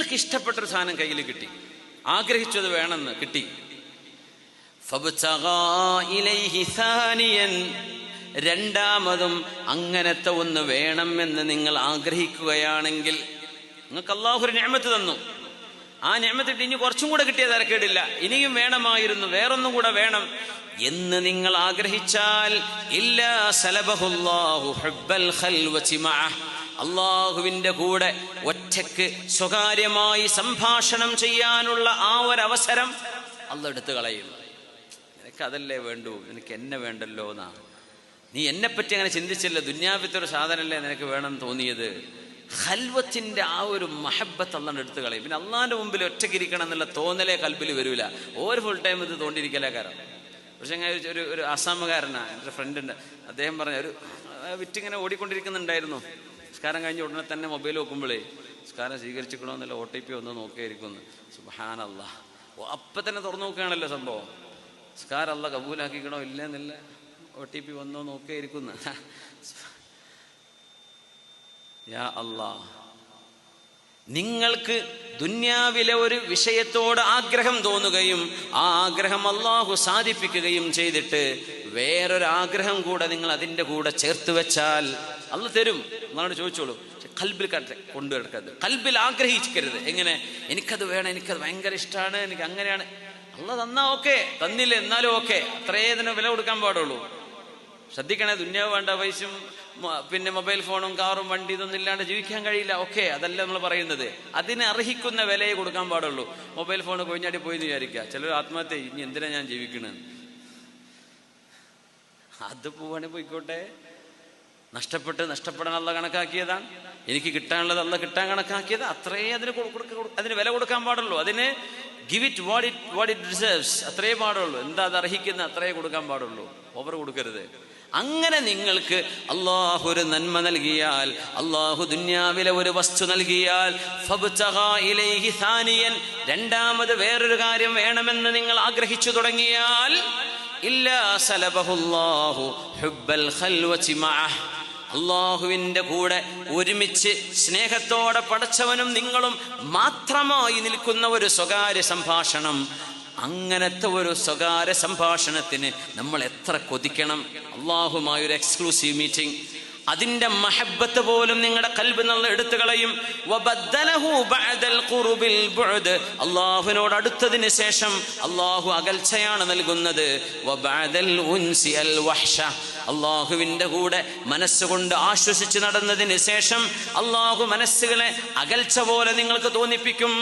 നിങ്ങൾക്ക് ഇഷ്ടപ്പെട്ടൊരു സാധനം കയ്യിൽ കിട്ടി ആഗ്രഹിച്ചത് വേണമെന്ന് കിട്ടി. രണ്ടാമതും അങ്ങനത്തെ ഒന്ന് വേണം എന്ന് നിങ്ങൾ ആഗ്രഹിക്കുകയാണെങ്കിൽ നിങ്ങൾക്ക് അള്ളാഹു ഒരു ഞാമത്ത് തന്നു ആ ഞാമത്തിട്ട് ഇനി കുറച്ചും കൂടെ കിട്ടിയ തരക്കേടില്ല ഇനിയും വേണമായിരുന്നു വേറൊന്നും കൂടെ വേണം എന്ന് നിങ്ങൾ ആഗ്രഹിച്ചാൽ ഇല്ലാ സലബഹുല്ലാഹു ഹബ്ബൽ. അള്ളാഹുവിന്റെ കൂടെ ഒറ്റയ്ക്ക് സ്വകാര്യമായി സംഭാഷണം ചെയ്യാനുള്ള ആ ഒരവസരം അള്ള എടുത്തു കളയും. നിനക്ക് അതല്ലേ വേണ്ടൂ? നിനക്ക് എന്നെ വേണ്ടല്ലോ എന്നാ? നീ എന്നെപ്പറ്റി അങ്ങനെ ചിന്തിച്ചില്ല? ദുന്യാവിത്തെ ഒരു സാധനമല്ലേ നിനക്ക് വേണം തോന്നിയത്? ഹൽവത്തിന്റെ ആ ഒരു മഹബത്ത് അള്ളാണ്ട് എടുത്തു കളയും. പിന്നെ അള്ളാന്റെ മുമ്പിൽ ഒറ്റക്കിരിക്കണം എന്നുള്ള തോന്നലേ കൽബിൽ വരൂല. ഓരോ ഫുൾ ടൈം ഇത് തോണ്ടിയിരിക്കലേ കാരണം. പക്ഷെ അങ്ങനെ ഒരു- ഒരു അസാമകാരനാണ് എന്റെ ഫ്രണ്ടുണ്ട് അദ്ദേഹം പറഞ്ഞ ഒരു വിറ്റിങ്ങനെ ഓടിക്കൊണ്ടിരിക്കുന്നുണ്ടായിരുന്നു. നിസ്കാരം കഴിഞ്ഞ ഉടനെ തന്നെ മൊബൈൽ നോക്കുമ്പോഴേ നിസ്കാരം സ്വീകരിച്ചിക്കണമെന്നല്ല ഒ ടി പി ഒന്ന് നോക്കിയിരിക്കുന്നു. സുബാനല്ല അപ്പം തന്നെ തുറന്നു നോക്കുകയാണല്ലോ സംഭവം. നിസ്കാരം അല്ല കബൂലാക്കിക്കണോ ഇല്ലെന്നില്ല. ഒ ടി പി വന്നോ നോക്കിയിരിക്കുന്നു. യാ അല്ലാ. നിങ്ങൾക്ക് ദുന്യാവിലെ ഒരു വിഷയത്തോട് ആഗ്രഹം തോന്നുകയും ആ ആഗ്രഹം അള്ളാഹു സാധിപ്പിക്കുകയും ചെയ്തിട്ട് വേറൊരാഗ്രഹം കൂടെ നിങ്ങൾ അതിന്റെ കൂടെ ചേർത്ത് വെച്ചാൽ അല്ല തരും. നമ്മളോട് ചോദിച്ചോളൂ. പക്ഷെ കൽബിൽ കൊണ്ടു കിടക്കരുത് കൽബിൽ ആഗ്രഹിക്കരുത്. എങ്ങനെ? എനിക്കത് വേണം എനിക്കത് ഭയങ്കര ഇഷ്ടമാണ് എനിക്ക് അങ്ങനെയാണ്. അല്ല തന്നാ ഓക്കെ. തന്നില്ല എന്നാലും ഓക്കെ. അത്രേ ഇതിന് വില കൊടുക്കാൻ പാടുള്ളൂ. ശ്രദ്ധിക്കണേ ദുന്യാവ് വേണ്ട പൈസയും പിന്നെ മൊബൈൽ ഫോണും കാറും വണ്ടി ഇതൊന്നും ഇല്ലാണ്ട് ജീവിക്കാൻ കഴിയില്ല. ഓക്കെ അതല്ല നമ്മൾ പറയുന്നത്. അതിന് അർഹിക്കുന്ന വിലയെ കൊടുക്കാൻ പാടുള്ളൂ. മൊബൈൽ ഫോൺ കൊഴിഞ്ഞാടി പോയി എന്ന് വിചാരിക്കുക. ചിലർ ആത്മഹത്യ ഇനി എന്തിനാ ഞാൻ ജീവിക്കണത് അത് പോവാണെങ്കിൽ പോയിക്കോട്ടെ. നഷ്ടപ്പെട്ട് നഷ്ടപ്പെടാൻ അല്ല കണക്കാക്കിയതാണ്. എനിക്ക് കിട്ടാനുള്ളത് അല്ല കിട്ടാൻ കണക്കാക്കിയത്. അത്രേ അതിന് അതിന് വില കൊടുക്കാൻ പാടുള്ളൂ. അതിന് give it what it what it deserves അത്രേ പാടുള്ളൂ. എന്താ അത് അർഹിക്കുന്ന അത്രേ കൊടുക്കാൻ പാടുള്ളൂ. ഓവർ കൊടുക്കരുത്. അങ്ങനെ നിങ്ങൾക്ക് അള്ളാഹു ഒരു നന്മ നൽകിയാൽ അള്ളാഹു ദുന്യാവിലെ ഒരു വസ്തു നൽകിയാൽ. രണ്ടാമത് വേറൊരു കാര്യം വേണമെന്ന് നിങ്ങൾ ആഗ്രഹിച്ചു തുടങ്ങിയാൽ ഇല്ലാ സലബഹുല്ലാഹു ഹുബൽ ഖൽവതി മഅഹ്. അള്ളാഹുവിന്റെ കൂടെ ഒരുമിച്ച് സ്നേഹത്തോടെ പടച്ചവനും നിങ്ങളും മാത്രമായി നിൽക്കുന്ന ഒരു സ്വകാര്യ സംഭാഷണം. അങ്ങനത്തെ ഒരു സ്വകാര്യ സംഭാഷണത്തിന് നമ്മൾ എത്ര കൊതിക്കണം. അള്ളാഹുമായ ഒരു എക്സ്ക്ലൂസീവ് മീറ്റിംഗ് അതിന്റെ മഹബത്ത് പോലും നിങ്ങളുടെ കൽബ് നല്ല എടുത്തു കളയും. അള്ളാഹുവിനോട് അടുത്തതിന് ശേഷം അള്ളാഹു അകൽച്ചയാണ് നൽകുന്നത്. അള്ളാഹുവിന്റെ കൂടെ മനസ്സുകൊണ്ട് ആശ്വസിച്ച് നടന്നതിന് ശേഷം അള്ളാഹു മനസ്സുകളെ അകൽച്ച പോലെ നിങ്ങൾക്ക് തോന്നിപ്പിക്കും.